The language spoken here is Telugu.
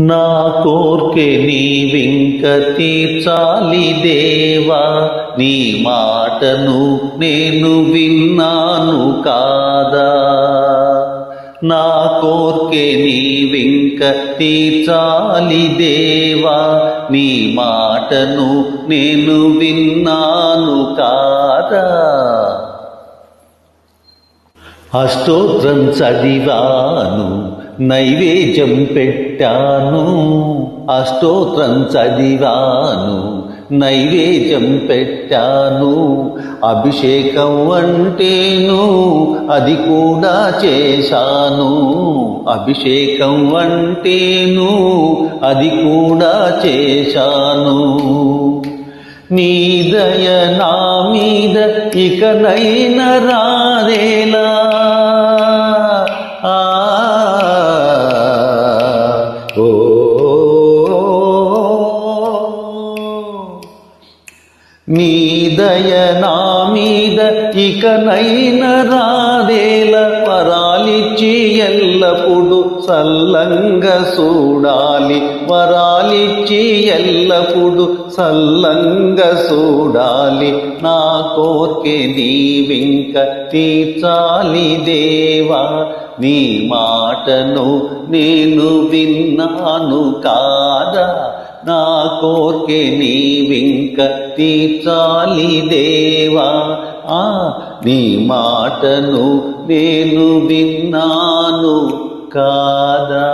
నా కోర్కె నీవింక తీర్చాలి దేవా నీ మాటను నేను విన్నాను కాదా. నా కోర్కె నీవింక తీర్చాలి దేవా నీ మాటను నేను విన్నాను కాదా. అష్టోత్రం చదివాను నైవేద్యం పెట్టాను. అష్టోత్రం చదివాను నైవేద్యం పెట్టాను. అభిషేకం అంటేను అది కూడా చేశాను. అభిషేకం అంటేను అది కూడా చేశాను. నీ దయ నా మీద ఇకనైన రాదేలా ఓ, నీ దయ నా మీద ఇకనైన రాదేల సల్లంగా చూడాలి వరాలిచ్చి ఎల్లప్పుడు సల్లంగా చూడాలి నా కోర్కె నీవింక తీర్చాలి దేవా నీ మాటను నేను విన్నాను కాదా. నా కోర్కె నీవింక తీర్చాలి దేవా ఆ నీ మాటను నేను విన్నాను కాదా